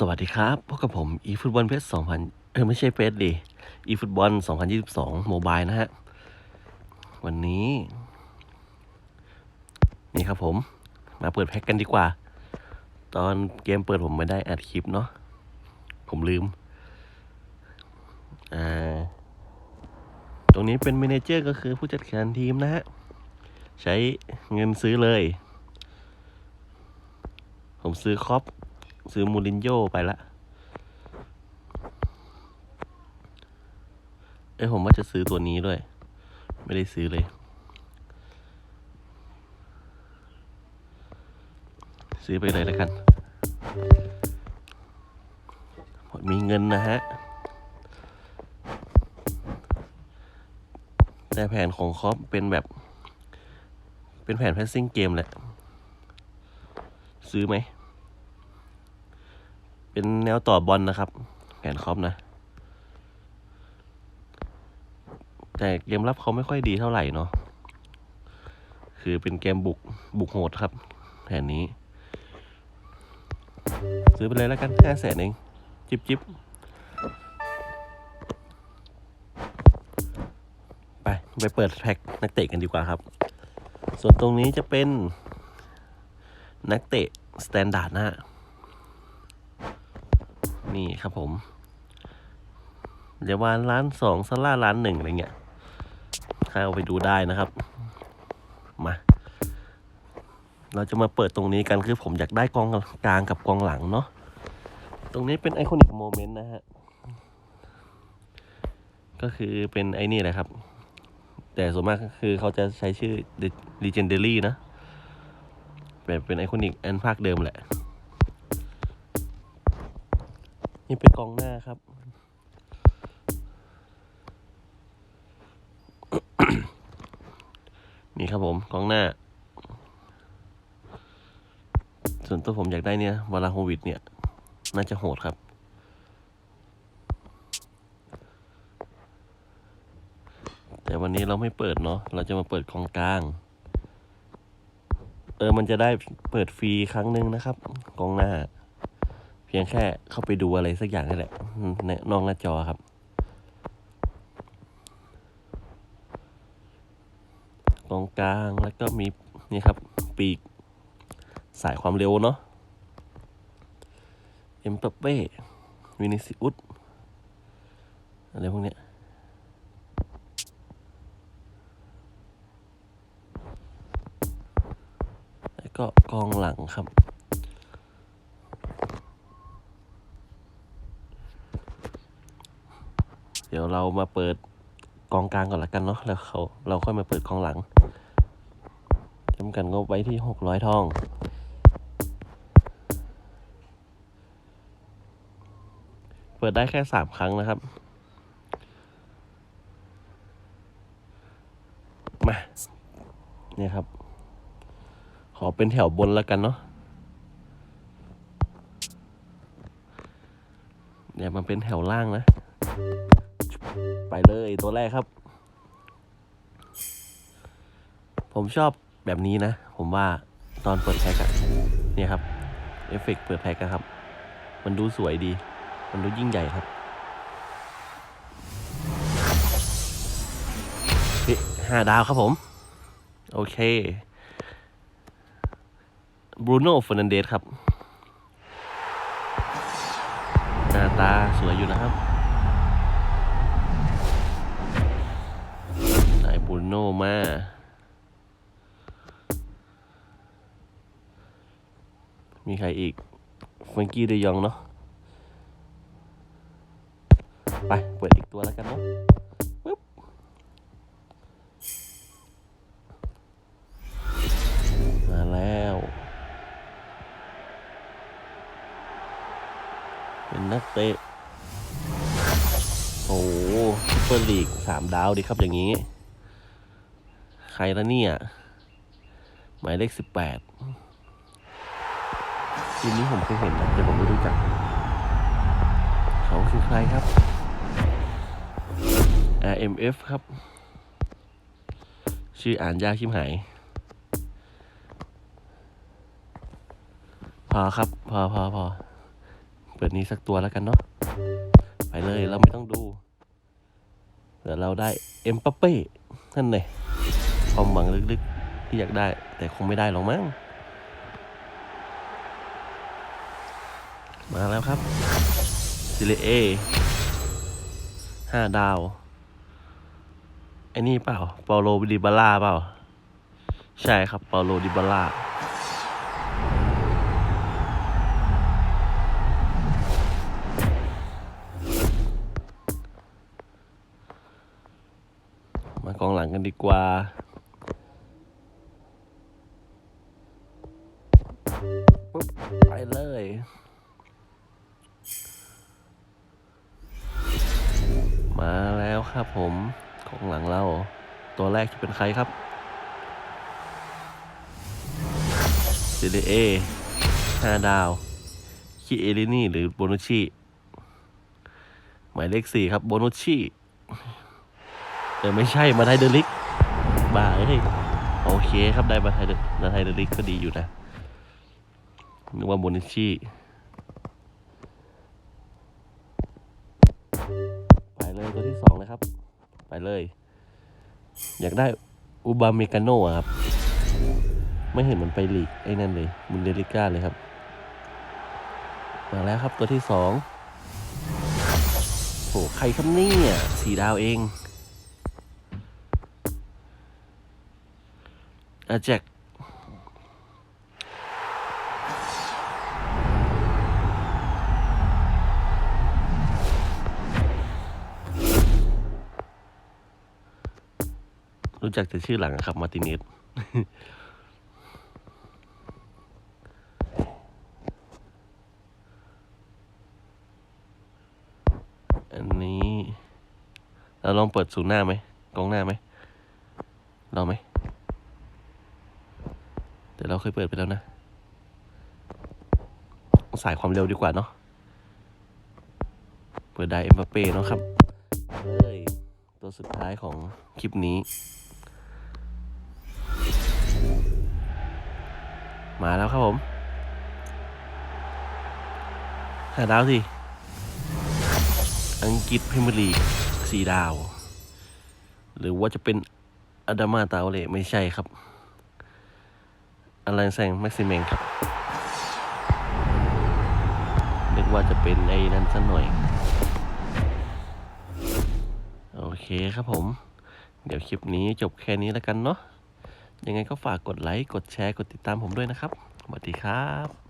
สวัสดีครับพบกับผมอีฟุตบอลเพชร2000เออไม่ใช่เพชรดิอีฟุตบอล2022โมบายนะฮะ วันนี้ นี่ครับผม มาเปิดแพ็กกันดีกว่า ตอนเกมเปิดผมไม่ได้อัดคลิปเนาะผมลืม อ่า ตรงนี้เป็นเมเนเจอร์ก็คือผู้จัดการทีมนะฮะ ใช้เงินซื้อเลย ผมซื้อครอป ซื้อมูรินโญ่ไปละเอ้ยผมว่าจะซื้อตัวนี้ด้วย ไม่ได้ซื้อเลย ซื้อไปเลยแล้วกันมีเงินนะฮะ แต่แผนของคอปเป็นแบบ เป็นแผนแพสซิ่งเกมแหละ ซื้อไหม เป็นแนวต่อบอลนะครับแผนคอปนะ แต่เกมรับเขาไม่ค่อยดีเท่าไหร่เนาะคือเป็นเกมบุกบุกโหดครับ แผนนี้ ซื้อไปเลยแล้วกันห้าแสนเองจิบจิบไป ไปเปิดแพ็คนักเตะกันดีกว่าครับ ส่วนตรงนี้จะเป็นนักเตะสแตนดาร์ดนะฮะ นี่ครับผม เดี๋ยววานร้านสองซาร่าร้านหนึ่งอะไรเงี้ยใครเข้าไปดูได้นะครับ มา เราจะมาเปิดตรงนี้กันคือผมอยากได้กองกลางกับกองหลังเนาะ ตรงนี้เป็นไอคอนิกโมเมนต์นะฮะ ก็คือเป็นไอ้นี่แหละครับ แต่ส่วนมากคือเขาจะใช้ชื่อ Legendary นะ แบบเป็นไอคอนิกอันภาคเดิมแหละ นี่เป็นกองหน้าครับ นี่ครับผมกองหน้า ส่วนตัวผมอยากได้เนี่ยวลาโฮวิดเนี่ย น่าจะโหดครับ แต่วันนี้เราไม่เปิดเนาะเราจะมาเปิดกองกลางเออ มันจะได้เปิดฟรีครั้งหนึ่งนะครับ กองหน้า เพียงแค่เข้าไปดูอะไรสักอย่างนี่แหละในนอกหน้าจอครับ ตรงกลางแล้วก็มีนี่ครับ ปีก สายความเร็วเนาะเอ็มเปเป้วินิซิอุสอะไรพวกเนี้ยแล้วก็กองหลังครับ เดี๋ยวเรามาเปิดกองกลางก่อนละกันเนาะแล้วเขาเราค่อยมาเปิดกองหลังจำกันงบไว้ที่หกร้อยทอง เปิดได้แค่สามครั้งนะครับ มา เนี่ยครับ ขอเป็นแถวบนแล้วกันเนาะเดี๋ยวมันเป็นแถวล่างนะ ไปเลยตัวแรกครับ ผมชอบแบบนี้นะ ผมว่าตอนเปิดแพ็กอะเนี่ยครับ เอฟเฟกต์เปิดแพ็กอะครับ มันดูสวยดี มันดูยิ่งใหญ่ครับฮ้ยห้าดาวครับผม โอเคบรูโน่เฟอร์นันเดสครับ หน้าตาสวยอยู่นะครับ รูโน่มามีใครอีกเฟรงกี้เดยองเนาะ ไป เปิดอีกตัวแล้วกันเนาะปึ๊บมาแล้ว เป็นนักเตะ โอ้โหซุปเปอร์ลีกสามดาวดีครับอย่างนี้ ครละเนี่ย หมายเลขสิบแปดทีมนี้ผมเคยเห็นนะแต่ผมไม่รู้จัก เขาคือใครครับ RMF ครับ ชื่ออ่านยากชิมหาย พอครับ พอพอพอเปิดนี้สักตัวแล้วกันเนาะไปเลยเราไม่ต้องดูเดี๋ยวเราได้เอ็มปาเป้นั่นเลย ความหวังลึกๆ ที่อยากได้ แต่คงไม่ได้หรอกมั้ง มาแล้วครับซิเลเอห้าดาว ไอ้นี่เปล่า เปาโลดิบาล่าเปล่า ใช่ครับ เปาโลดิบาล่ามากองหลังกันดีกว่า ครับผมของหลังเรา ตัวแรกจะเป็นใครครับ c d a ห้าดาว คิเอลินี่หรือโบนุชิหมายเลขสี่ครับโบนุชิเออไม่ใช่มาไทเดลิกบ้าเอ้ยโอเคครับได้มาไทยเดมาไทยเดลิกก็ดีอยู่นะนึกว่าโบนุชิ เลยตัวที่สองเลยครับ ไปเลย อยากได้อุบาเมกาโน่ครับ ไม่เห็นมันไปลีกไอ้นั่นเลยมุนเดลิก้าเลยครับ มาแล้วครับตัวที่สองโหใครครับเนี่ยสี่ดาวเองอาแจ็ค รู้จักแต่ชื่อหลังอะครับ มาติเนสอันนี้ เราลองเปิดศูนย์หน้าไหมกองหน้าไหมลองไหมแต่เราเคยเปิดไปแล้วนะ สายความเร็วดีกว่าเนาะ เปิดได้เอ็มบัปเป้เนาะครับ เอ้ย ตัวสุดท้ายของคลิปนี้ มาแล้วครับผมหาดาวสิ อังกฤษพรีเมียร์ลีกสี่ดาว หรือว่าจะเป็นอดามาตาโอเลไม่ใช่ครับอลันแซงแม็กซิเมงครับ นึกว่าจะเป็นไอ้นั้นสักหน่อย โอเคครับผม เดี๋ยวคลิปนี้จบแค่นี้แล้วกันเนาะ ยังไงก็ฝากกดไลค์ กดแชร์ กดติดตามผมด้วยนะครับ สวัสดีครับ